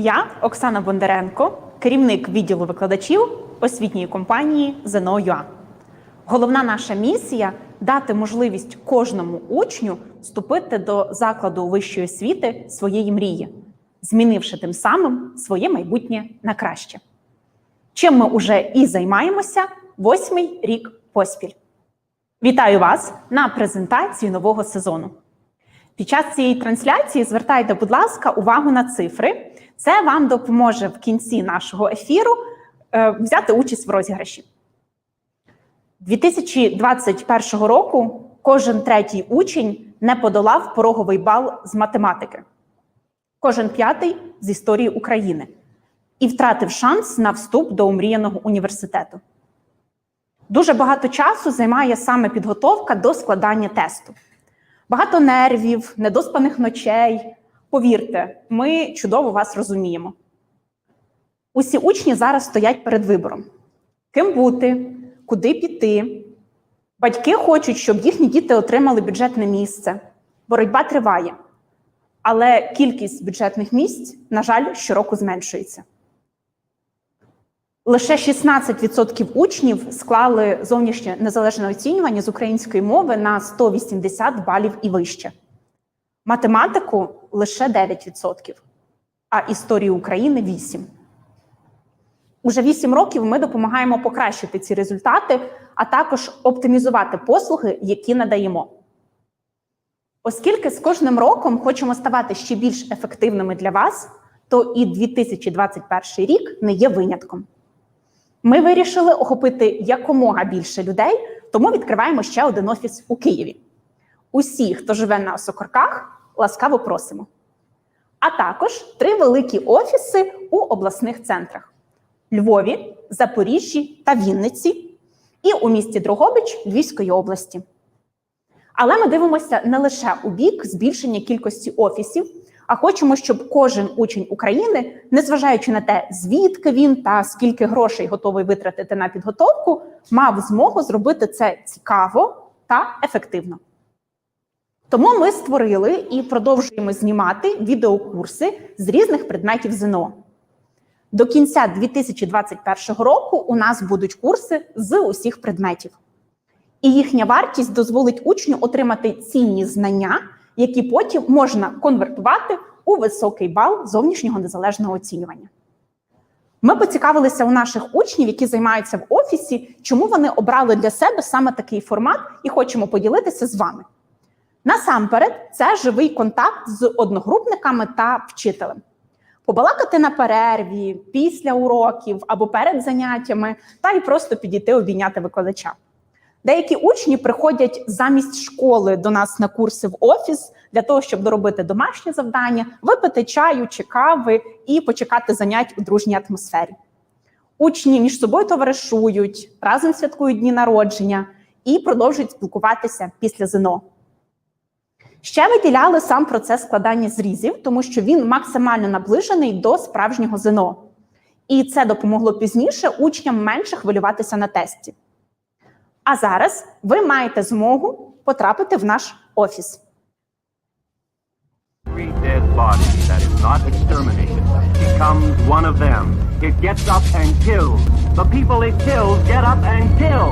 Я Оксана Бондаренко, керівник відділу викладачів освітньої компанії ЗНО.ЮА. Головна наша місія дати можливість кожному учню вступити до закладу вищої освіти своєї мрії, змінивши тим самим своє майбутнє на краще. Чим ми уже і займаємося восьмий рік поспіль. Вітаю вас на презентації нового сезону. Під час цієї трансляції звертайте, будь ласка, увагу на цифри. Це вам допоможе в кінці нашого ефіру е, взяти участь в розіграші. 2021 року кожен третій учень не подолав пороговий бал з математики, кожен п'ятий з історії України і втратив шанс на вступ до омріяного університету. Дуже багато часу займає саме підготовка до складання тесту. Багато нервів, недоспаних ночей. Повірте, ми чудово вас розуміємо. Усі учні зараз стоять перед вибором: ким бути, куди піти. Батьки хочуть, щоб їхні діти отримали бюджетне місце. Боротьба триває. Але кількість бюджетних місць, на жаль, щороку зменшується. Лише 16% учнів склали зовнішнє незалежне оцінювання з української мови на 180 балів і вище. Математику лише 9%, а історію України 8%. Уже 8 років ми допомагаємо покращити ці результати, а також оптимізувати послуги, які надаємо. Оскільки з кожним роком хочемо ставати ще більш ефективними для вас, то і 2021 рік не є винятком. Ми вирішили охопити якомога більше людей, тому відкриваємо ще один офіс у Києві. Усі, хто живе на Сокорках, ласкаво просимо. А також три великі офіси у обласних центрах: Львові, Запоріжжі та Вінниці, і у місті Дрогобич Львівської області. Але ми дивимося не лише у бік збільшення кількості офісів, а хочемо, щоб кожен учень України, незважаючи на те, звідки він та скільки грошей готовий витратити на підготовку, мав змогу зробити це цікаво та ефективно. Тому ми створили і продовжуємо знімати відеокурси з різних предметів ЗНО. До кінця 2021 року у нас будуть курси з усіх предметів. І їхня вартість дозволить учню отримати цінні знання, які потім можна конвертувати у високий бал зовнішнього незалежного оцінювання. Ми поцікавилися у наших учнів, які займаються в офісі, чому вони обрали для себе саме такий формат, і хочемо поділитися з вами. Насамперед, це живий контакт з одногрупниками та вчителем. Побалакати на перерві, після уроків або перед заняттями, та й просто підійти обійняти викладача. Деякі учні приходять замість школи до нас на курси в офіс для того, щоб доробити домашнє завдання, випити чаю чи кави і почекати занять у дружній атмосфері. Учні між собою товаришують, разом святкують дні народження і продовжують спілкуватися після ЗНО. Ще виділяли сам процес складання зрізів, тому що він максимально наближений до справжнього ЗНО. І це допомогло пізніше учням менше хвилюватися на тесті. А зараз ви маєте змогу потрапити в наш офіс. Every dead body that is not exterminated becomes one of them. It gets up and kills. The people it kills get up and kill.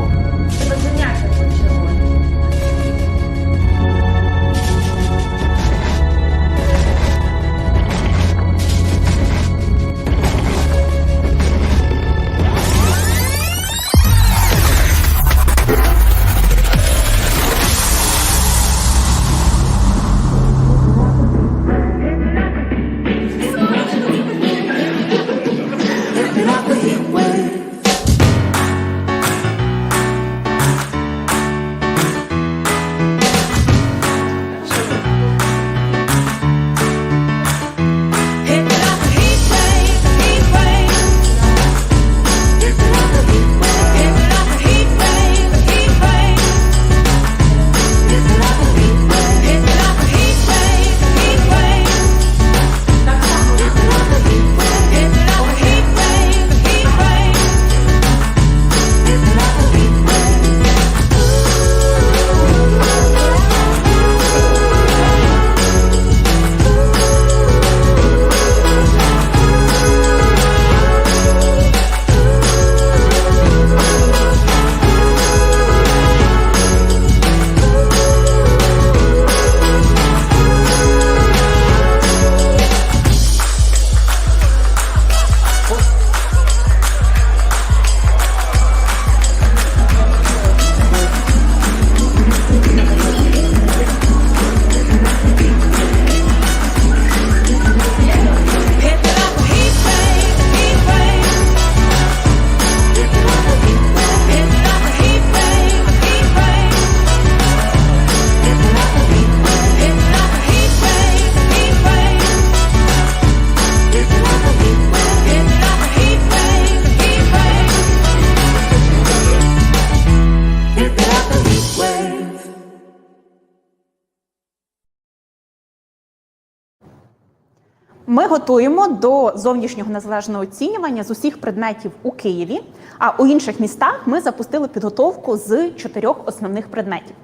Ми готуємо до зовнішнього незалежного оцінювання з усіх предметів у Києві, а у інших містах ми запустили підготовку з чотирьох основних предметів.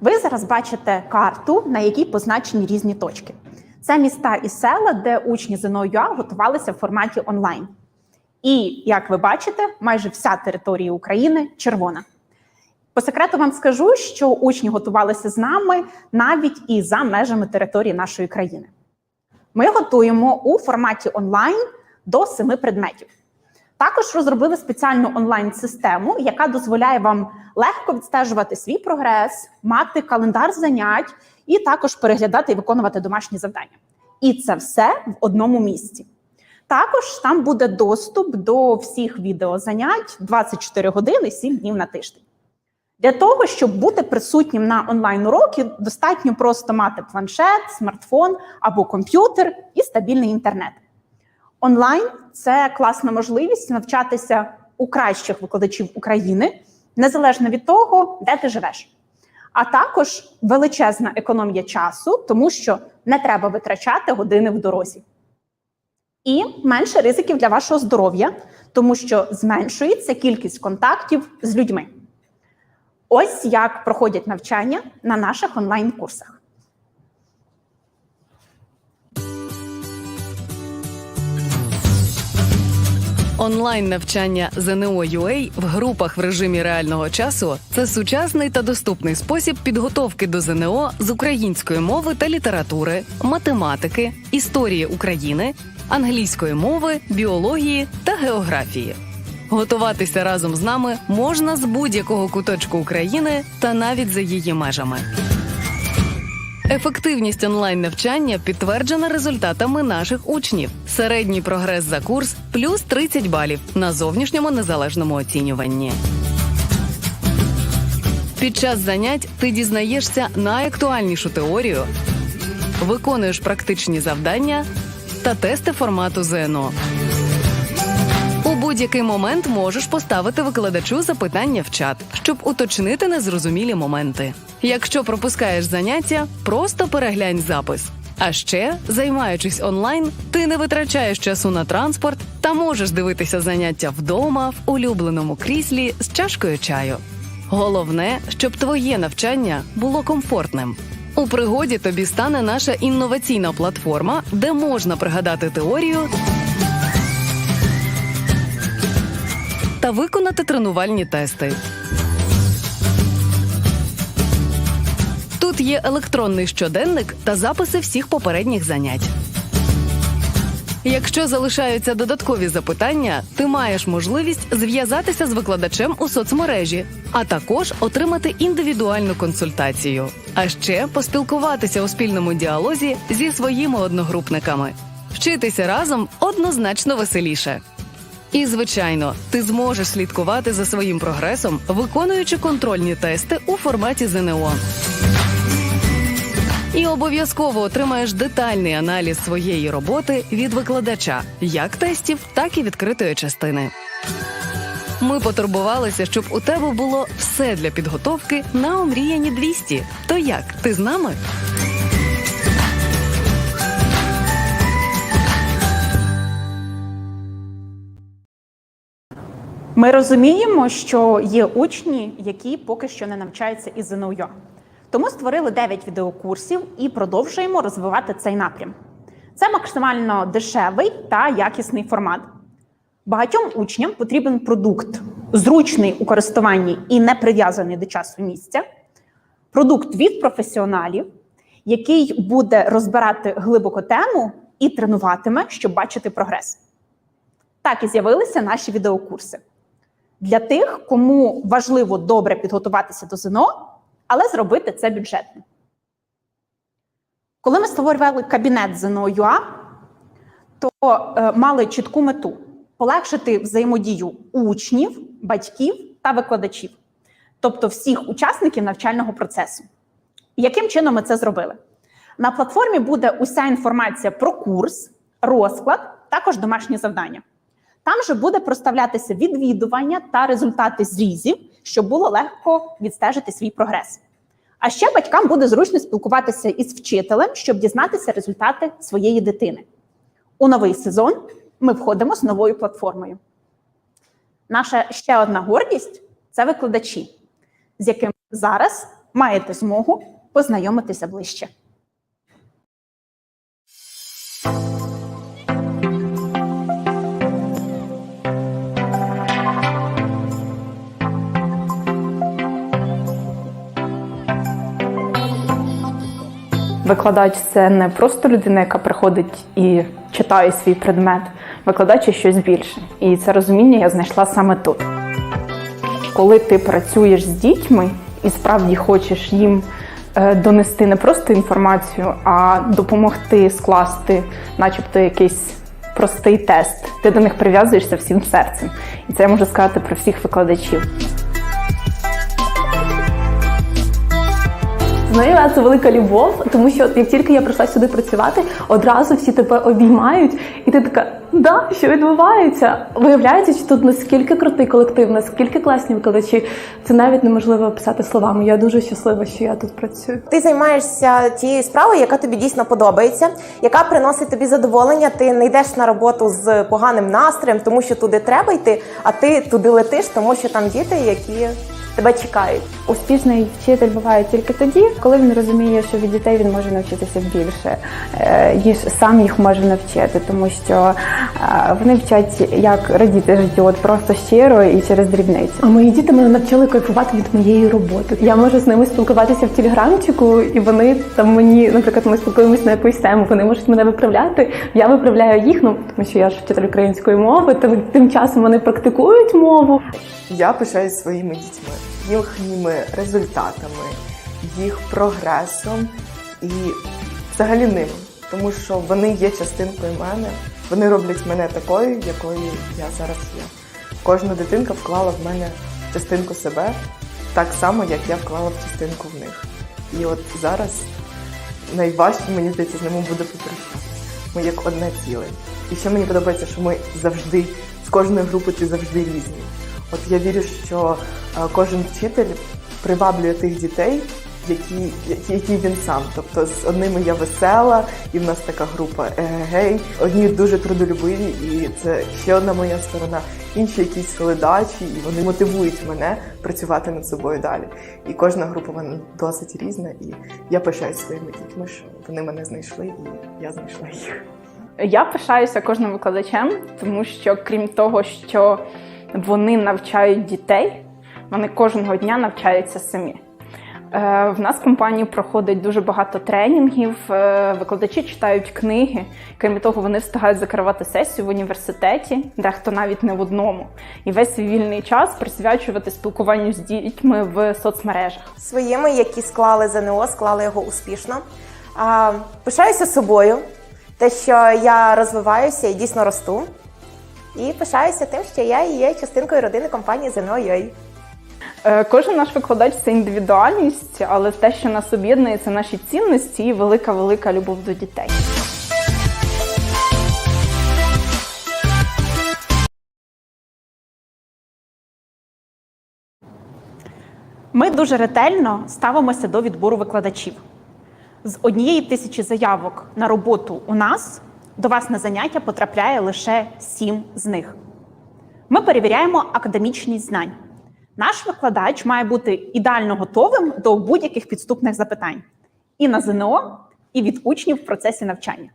Ви зараз бачите карту, на якій позначені різні точки. Це міста і села, де учні ЗНО ЮА готувалися в форматі онлайн. І як ви бачите, майже вся територія України червона. По секрету вам скажу, що учні готувалися з нами навіть і за межами території нашої країни. Ми готуємо у форматі онлайн до семи предметів. Також розробили спеціальну онлайн-систему, яка дозволяє вам легко відстежувати свій прогрес, мати календар занять і також переглядати і виконувати домашні завдання. І це все в одному місці. Також там буде доступ до всіх відеозанять 24 години 7 днів на тиждень. Для того, щоб бути присутнім на онлайн уроки, достатньо просто мати планшет, смартфон або комп'ютер і стабільний інтернет. Онлайн це класна можливість навчатися у кращих викладачів України, незалежно від того, де ти живеш. А також величезна економія часу, тому що не треба витрачати години в дорозі. І менше ризиків для вашого здоров'я, тому що зменшується кількість контактів з людьми. Ось як проходять навчання на наших онлайн-курсах. Онлайн навчання ЗНО UA в групах в режимі реального часу це сучасний та доступний спосіб підготовки до ЗНО з української мови та літератури, математики, історії України, англійської мови, біології та географії. Готуватися разом з нами можна з будь-якого куточку України та навіть за її межами. Ефективність онлайн навчання підтверджена результатами наших учнів. Середній прогрес за курс плюс 30 балів на зовнішньому незалежному оцінюванні. Під час занять ти дізнаєшся найактуальнішу теорію, виконуєш практичні завдання та тести формату ЗНО. Будь-який момент можеш поставити викладачу запитання в чат, щоб уточнити незрозумілі моменти. Якщо пропускаєш заняття, просто переглянь запис. А ще, займаючись онлайн, ти не витрачаєш часу на транспорт та можеш дивитися заняття вдома в улюбленому кріслі з чашкою чаю. Головне, щоб твоє навчання було комфортним. У пригоді тобі стане наша інноваційна платформа, де можна пригадати теорію та виконати тренувальні тести. Тут є електронний щоденник та записи всіх попередніх занять. Якщо залишаються додаткові запитання, ти маєш можливість зв'язатися з викладачем у соцмережі, а також отримати індивідуальну консультацію. А ще поспілкуватися у спільному діалозі зі своїми одногрупниками. Вчитися разом однозначно веселіше. І, звичайно, ти зможеш слідкувати за своїм прогресом, виконуючи контрольні тести у форматі ЗНО. І обов'язково отримаєш детальний аналіз своєї роботи від викладача, як тестів, так і відкритої частини. Ми потурбувалися, щоб у тебе було все для підготовки на омріяні 200. То як, ти з нами? Ми розуміємо, що є учні, які поки що не навчаються із ЗНО. Тому створили 9 відеокурсів і продовжуємо розвивати цей напрям. Це максимально дешевий та якісний формат. Багатьом учням потрібен продукт, зручний у користуванні і не прив'язаний до часу місця, продукт від професіоналів, який буде розбирати глибоко тему і тренуватиме, щоб бачити прогрес. Так і з'явилися наші відеокурси для тих, кому важливо добре підготуватися до ЗНО, але зробити це бюджетно. Коли ми створювали кабінет ЗНО ЮА, то е, мали чітку мету полегшити взаємодію учнів, батьків та викладачів, тобто всіх учасників навчального процесу. Яким чином ми це зробили? На платформі буде уся інформація про курс, розклад, також домашні завдання. Там же буде проставлятися відвідування та результати зрізів, щоб було легко відстежити свій прогрес. А ще батькам буде зручно спілкуватися із вчителем, щоб дізнатися результати своєї дитини. У новий сезон ми входимо з новою платформою. Наша ще одна гордість це викладачі, з якими зараз маєте змогу познайомитися ближче. Викладач це не просто людина, яка приходить і читає свій предмет. Викладач є щось більше. І це розуміння я знайшла саме тут. Коли ти працюєш з дітьми і справді хочеш їм е, донести не просто інформацію, а допомогти скласти, начебто, якийсь простий тест, ти до них прив'язуєшся всім серцем. І це я можу сказати про всіх викладачів. Знаю, я це велика любов, тому що як тільки я прийшла сюди працювати, одразу всі тебе обіймають, і ти така, да, що відбувається? Виявляється, що тут наскільки крутий колектив, наскільки класні викладачі. Це навіть неможливо описати словами. Я дуже щаслива, що я тут працюю. Ти займаєшся тією справою, яка тобі дійсно подобається, яка приносить тобі задоволення. Ти не йдеш на роботу з поганим настроєм, тому що туди треба йти, а ти туди летиш, тому що там діти, які тебе чекають. Успішний вчитель буває тільки тоді, коли він розуміє, що від дітей він може навчитися більше, е, ніж сам їх може навчити, тому що е, вони вчать, як радіти життю, от просто щиро і через дрібниці. А мої діти мене навчили кайфувати від моєї роботи. Я можу з ними спілкуватися в телеграмчику, і вони там мені, наприклад, ми спілкуємося на якусь тему. Вони можуть мене виправляти. Я виправляю їх, ну тому що я ж вчитель української мови. Тим, тим часом вони практикують мову. Я пишаюсь своїми дітьми, їхніми результатами, їх прогресом і взагалі ними. Тому що вони є частинкою мене, вони роблять мене такою, якою я зараз є. Кожна дитинка вклала в мене частинку себе так само, як я вклала в частинку в них. І от зараз найважче, мені здається, з ними буде попрощатися. Ми як одне ціле. І ще мені подобається, що ми завжди з кожної групи ти завжди різні. От я вірю, що е, кожен вчитель приваблює тих дітей, які, які, він сам. Тобто з одними я весела, і в нас така група егегей. Одні дуже трудолюбиві, і це ще одна моя сторона. Інші якісь ледачі, і вони мотивують мене працювати над собою далі. І кожна група вона досить різна, і я пишаюсь своїми дітьми, що вони мене знайшли, і я знайшла їх. Я пишаюся кожним викладачем, тому що крім того, що вони навчають дітей, вони кожного дня навчаються самі. Е, В нас в компанії проходить дуже багато тренінгів, е, викладачі читають книги. Крім того, вони встигають закривати сесію в університеті, дехто навіть не в одному. І весь свій вільний час присвячувати спілкуванню з дітьми в соцмережах. Своїми, які склали ЗНО, склали його успішно. Пишаюся собою, те, що я розвиваюся і дійсно росту. І пишаюся тим, що я є частинкою родини компанії ЗНО.UA. Е, Кожен наш викладач це індивідуальність, але те, що нас об'єднує, це наші цінності і велика велика любов до дітей. Ми дуже ретельно ставимося до відбору викладачів. З однієї тисячі заявок на роботу у нас до вас на заняття потрапляє лише сім з них. Ми перевіряємо академічність знань. Наш викладач має бути ідеально готовим до будь-яких підступних запитань і на ЗНО, і від учнів в процесі навчання.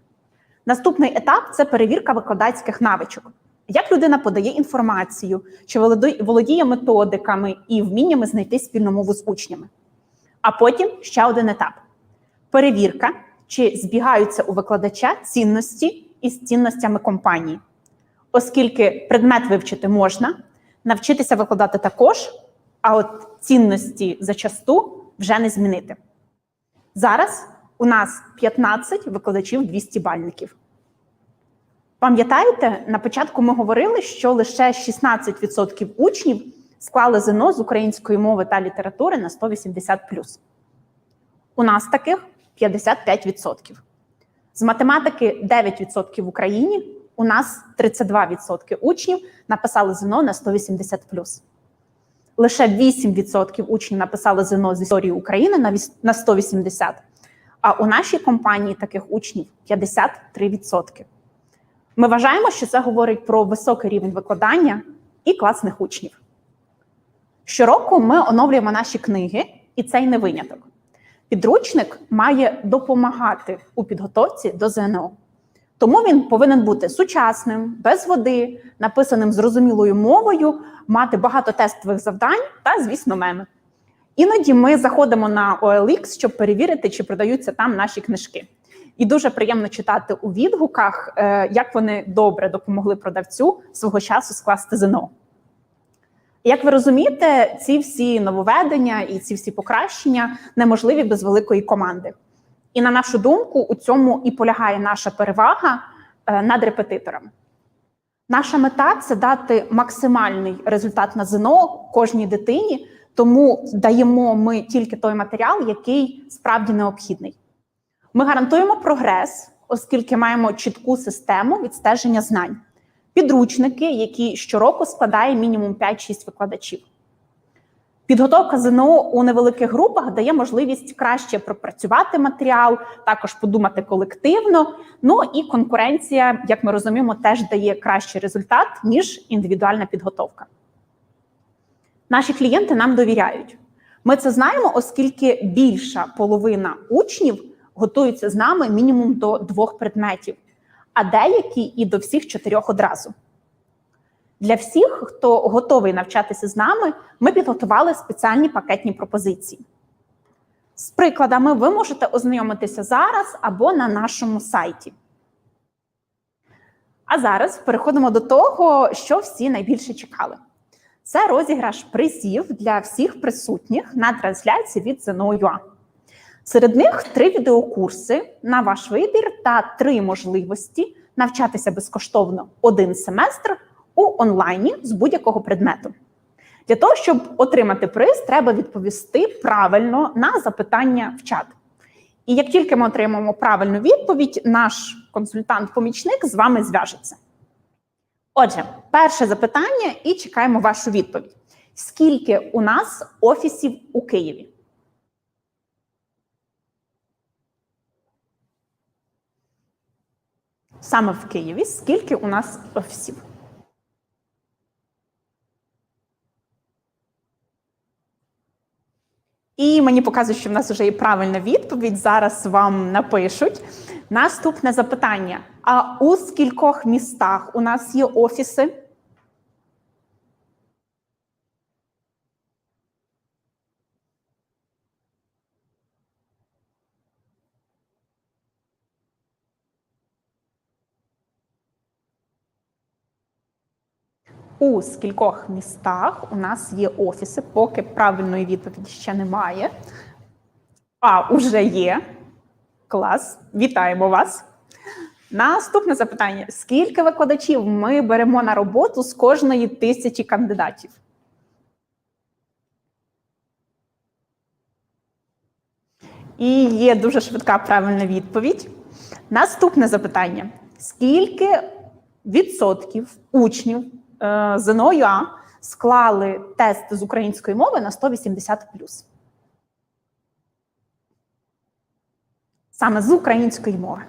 Наступний етап це перевірка викладацьких навичок. Як людина подає інформацію, чи володіє методиками і вміннями знайти спільну мову з учнями. А потім ще один етап: перевірка, чи збігаються у викладача цінності із цінностями компанії. Оскільки предмет вивчити можна, навчитися викладати також, а от цінності зачасту вже не змінити. Зараз у нас 15 викладачів 200 бальників. Пам'ятаєте, на початку ми говорили, що лише 16% учнів склали ЗНО з української мови та літератури на 180 У нас таких 55%. З математики 9% в Україні. У нас 32% учнів написали ЗНО на 180 Лише 8% учнів написали ЗНО з історії України на 180, а у нашій компанії таких учнів 53%. Ми вважаємо, що це говорить про високий рівень викладання і класних учнів. Щороку ми оновлюємо наші книги, і це й не виняток. Підручник має допомагати у підготовці до ЗНО. Тому він повинен бути сучасним, без води, написаним зрозумілою мовою, мати багато тестових завдань та, звісно, меми. Іноді ми заходимо на OLX, щоб перевірити, чи продаються там наші книжки. І дуже приємно читати у відгуках, е, як вони добре допомогли продавцю свого часу скласти ЗНО. Як ви розумієте, ці всі нововведення і ці всі покращення неможливі без великої команди. І на нашу думку, у цьому і полягає наша перевага е, над репетиторами. Наша мета це дати максимальний результат на ЗНО кожній дитині, тому даємо ми тільки той матеріал, який справді необхідний. Ми гарантуємо прогрес, оскільки маємо чітку систему відстеження знань, підручники, які щороку складає мінімум 5-6 викладачів. Підготовка ЗНО у невеликих групах дає можливість краще пропрацювати матеріал, також подумати колективно. Ну і конкуренція, як ми розуміємо, теж дає кращий результат ніж індивідуальна підготовка. Наші клієнти нам довіряють. Ми це знаємо, оскільки більша половина учнів готуються з нами мінімум до двох предметів, а деякі і до всіх чотирьох одразу. Для всіх, хто готовий навчатися з нами, ми підготували спеціальні пакетні пропозиції. З прикладами ви можете ознайомитися зараз або на нашому сайті. А зараз переходимо до того, що всі найбільше чекали. Це розіграш призів для всіх присутніх на трансляції від ЗНО.UA. Серед них три відеокурси на ваш вибір та три можливості навчатися безкоштовно один семестр у онлайні з будь-якого предмету. Для того, щоб отримати приз, треба відповісти правильно на запитання в чат. І як тільки ми отримаємо правильну відповідь, наш консультант-помічник з вами зв'яжеться. Отже, перше запитання і чекаємо вашу відповідь. Скільки у нас офісів у Києві? Саме в Києві скільки у нас офісів? І мені показують, що в нас вже є правильна відповідь. Зараз вам напишуть. Наступне запитання: а у скількох містах у нас є офіси? У скількох містах у нас є офіси, поки правильної відповіді ще немає. А, уже є. Клас. Вітаємо вас. Наступне запитання: скільки викладачів ми беремо на роботу з кожної тисячі кандидатів? І є дуже швидка правильна відповідь. Наступне запитання: скільки відсотків учнів е, ЗНО ЮА склали тест з української мови на 180 Саме з української мови.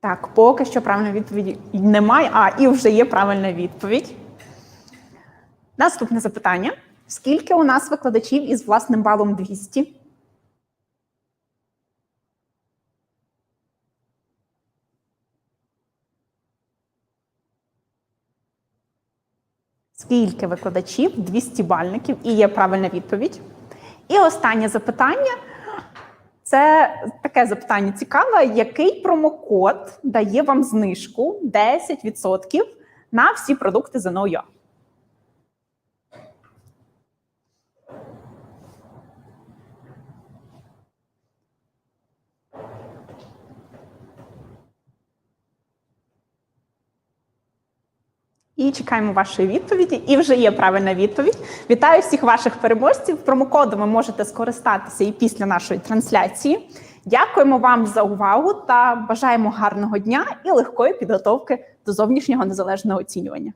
Так, поки що правильної відповіді немає. А, і вже є правильна відповідь. Наступне запитання: скільки у нас викладачів із власним балом 200? Скільки викладачів 200 бальників? І є правильна відповідь. І останнє запитання. Це таке запитання цікаве. Який промокод дає вам знижку 10% на всі продукти ЗНО.ЮА? І чекаємо вашої відповіді. І вже є правильна відповідь. Вітаю всіх ваших переможців. Промокоду ви можете скористатися і після нашої трансляції. Дякуємо вам за увагу та бажаємо гарного дня і легкої підготовки до зовнішнього незалежного оцінювання.